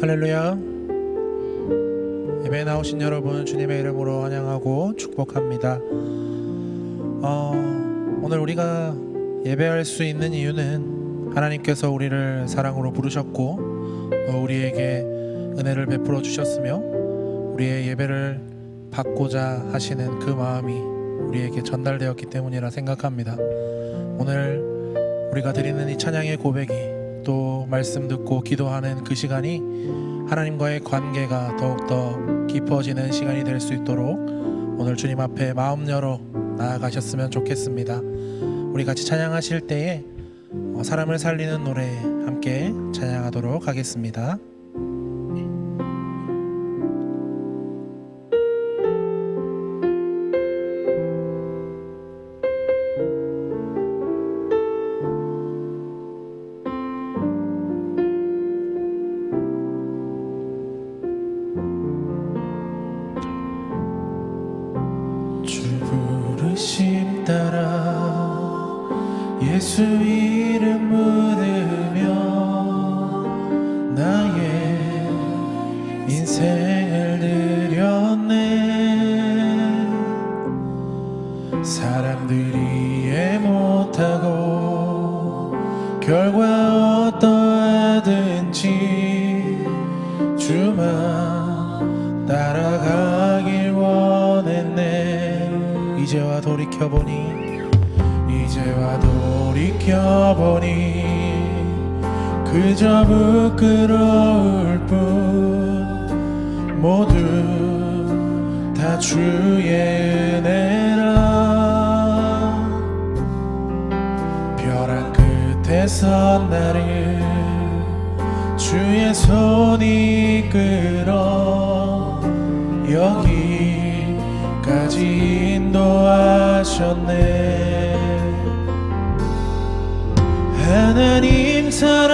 할렐루야. 예배에 나오신 여러분 주님의 이름으로 환영하고 축복합니다. 어, 오늘 우리가 예배할 수 있는 이유는 하나님께서 우리를 사랑으로 부르셨고 또 우리에게 은혜를 베풀어 주셨으며 우리의 예배를 받고자 하시는 그 마음이 우리에게 전달되었기 때문이라 생각합니다. 오늘 우리가 드리는 이 찬양의 고백이 또 말씀 듣고 기도하는 그 시간이 하나님과의 관계가 더욱더 깊어지는 시간이 될 수 있도록 오늘 주님 앞에 마음 열어 나아가셨으면 좋겠습니다. 우리 같이 찬양하실 때에 어, 사람을 살리는 노래 함께 찬양하도록 하겠습니다. 따라 예수 이름 그저 부끄러울 뿐. 모두 다 주의 은혜라. 벼랑 끝에서 나를 주의 손이 이끌어 여기까지 인도하셨네. 하나님 사랑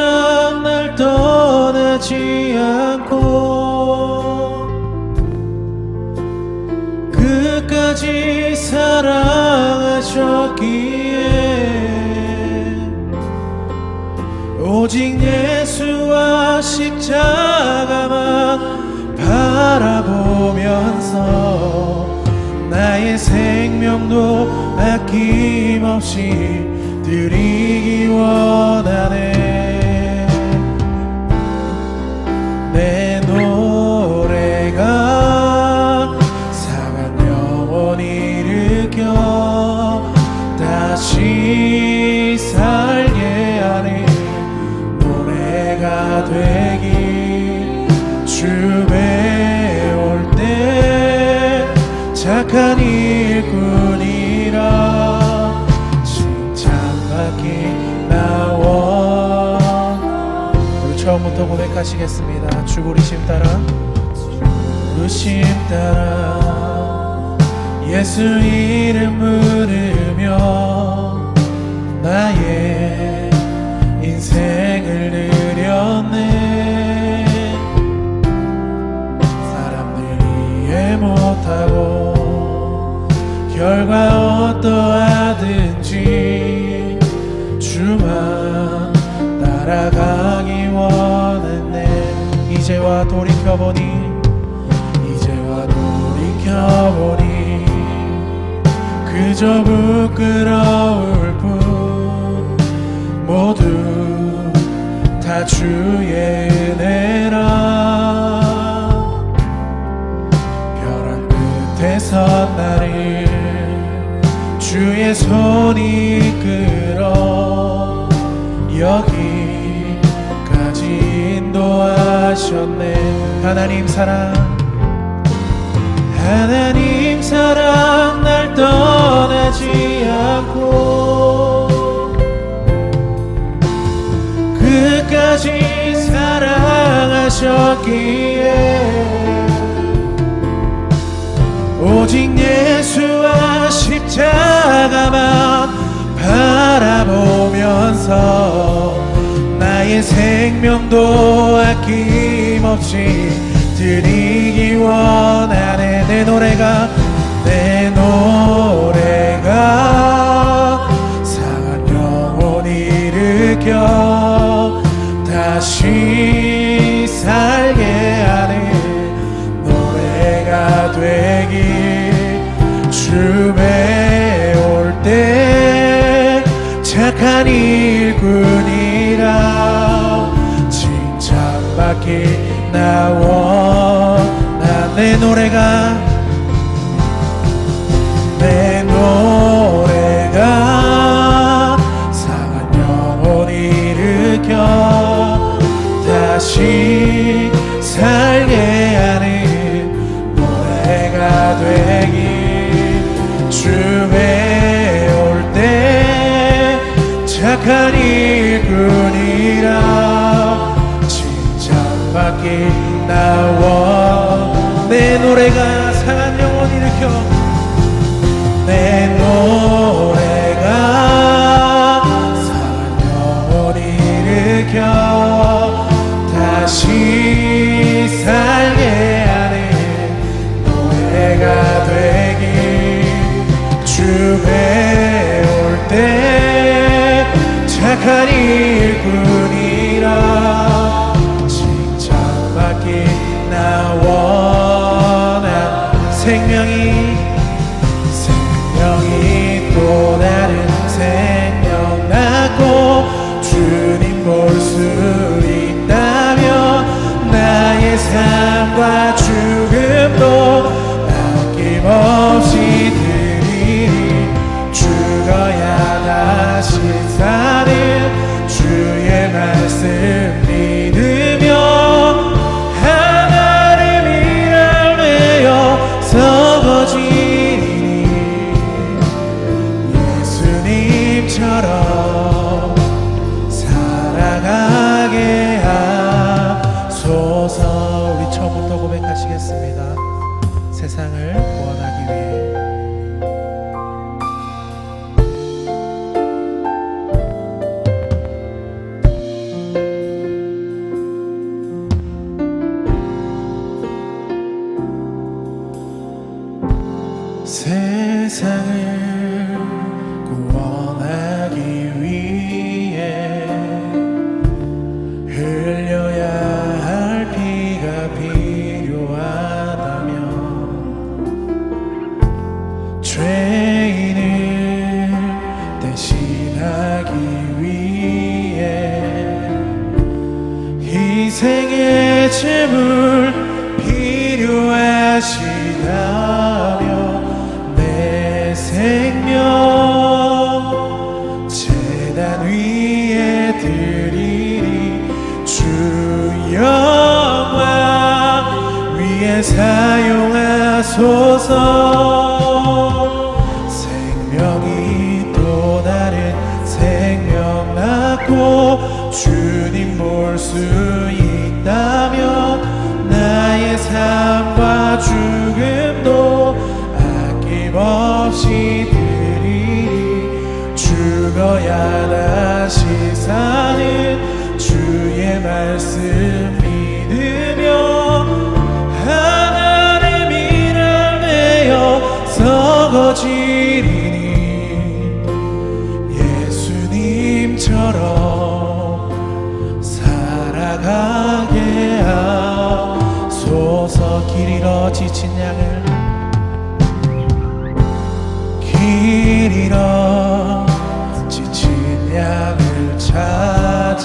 십자가만 바라보면서 나의 생명도 아낌없이 드리기 원하네 원했네. 이제와 돌이켜보니 이제와 돌이켜보니 그저 부끄러울 뿐. 모두 다 주의 은혜라. 벼랑 끝에서 나를 주의 손이 이끌어 여기까지 인도하셨네. 하나님 사랑. 하나님 사랑 날 떠나지 않고. 끝까지 사랑하셨기에. 오직 예수와 십자가만 생명도 아낌없이 드리기 원하네. 내 노래가 나와. 내 노래가 Tiger. 울어야 다시 사는 주의 말씀 믿으며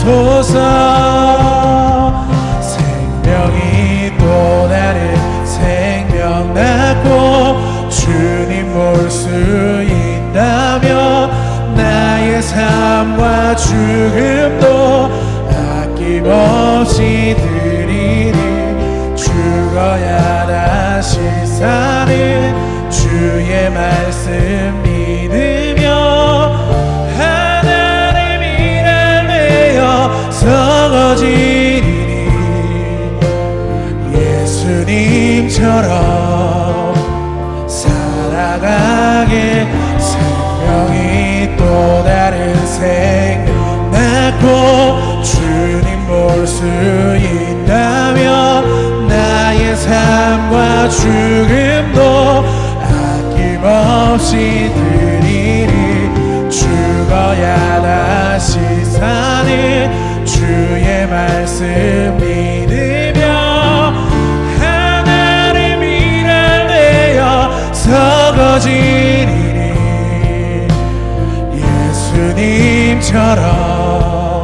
주옵소서. 생명이 또 나를 생명나고 주님 볼 수 있다면 나의 삶과 죽음 믿으며 하나님 이를 내어 서거지리니 예수님처럼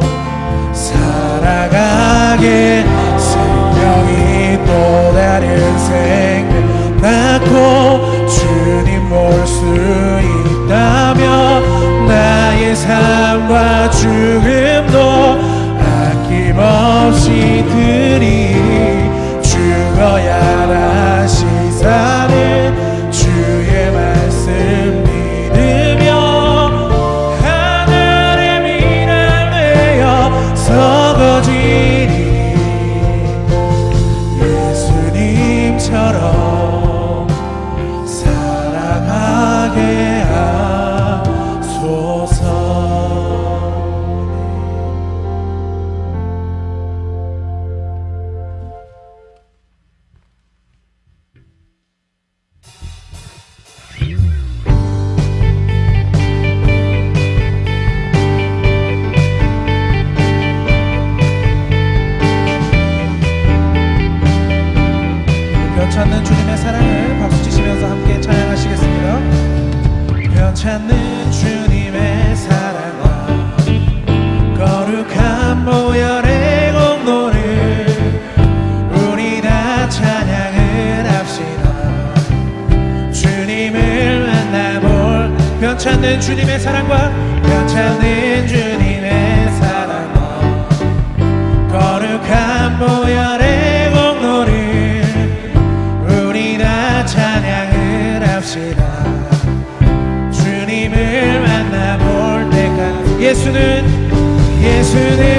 살아가게 생명이 또 다른 생명 낳고 주님 몰수 차는 주님의 사랑과 편찮은 주님의 사랑과 거룩한 보혈의 공로를 우리 다 찬양을 합시다. 주님을 만나볼 때까지 예수는 예수는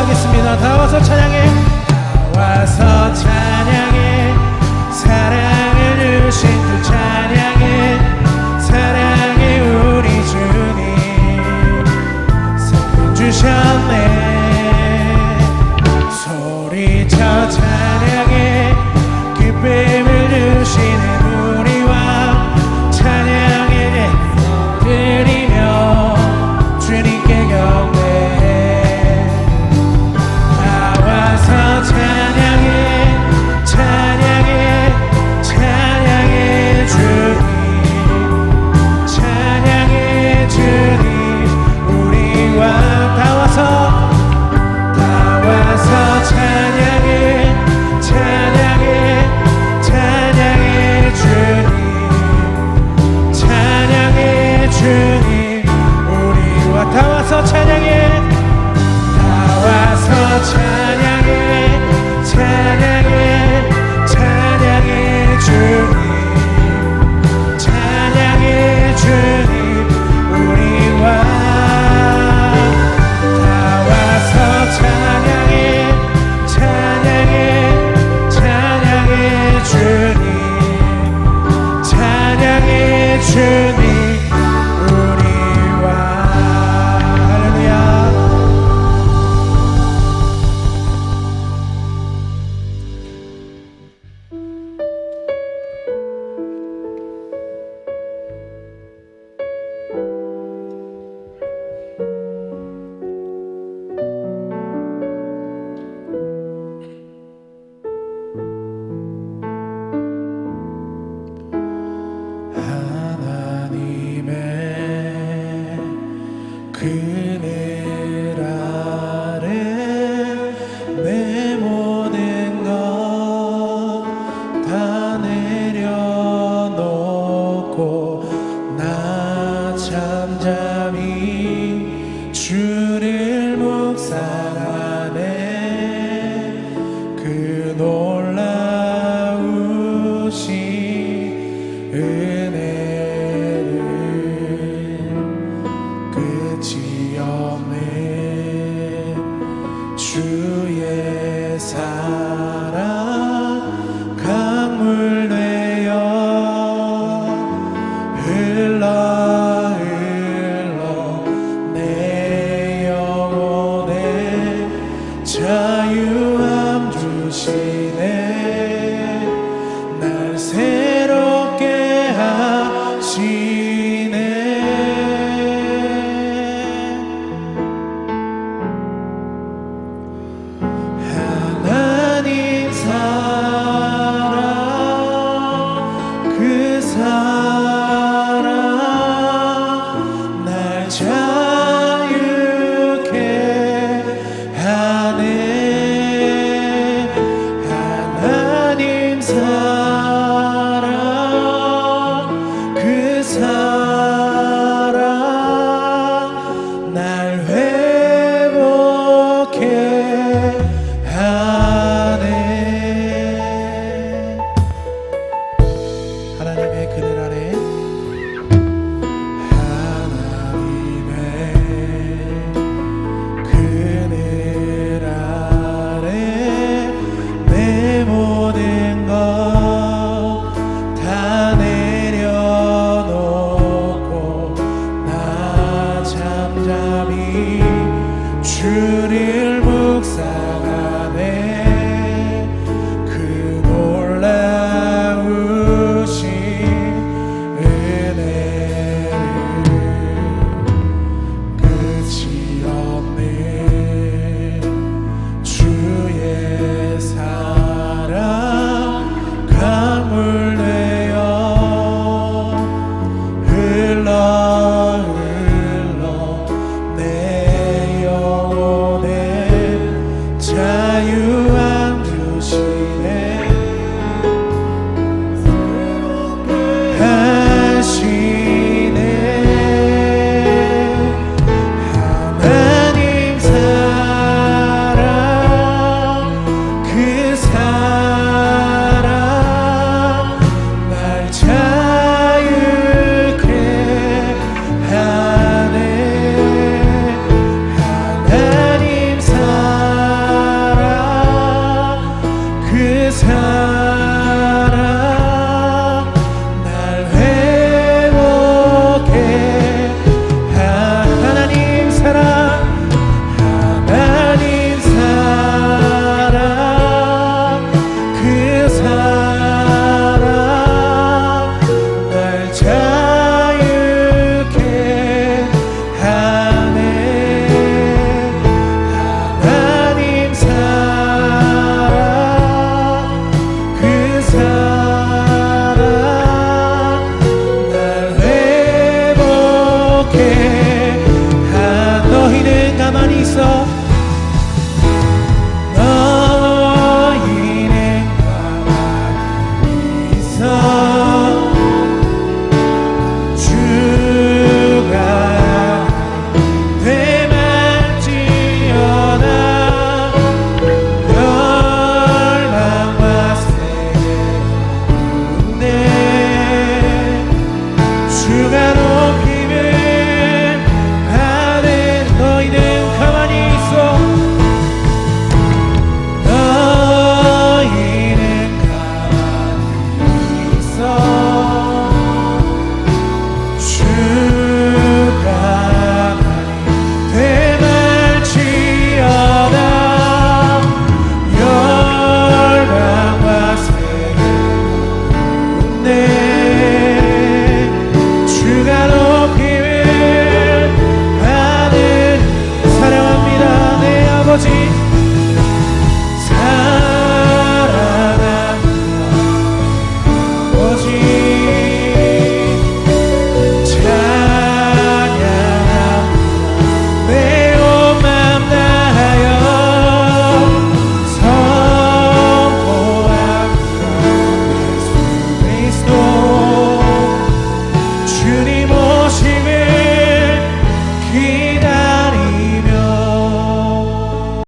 찬양하겠습니다. 다 와서 찬양해. 다 와서.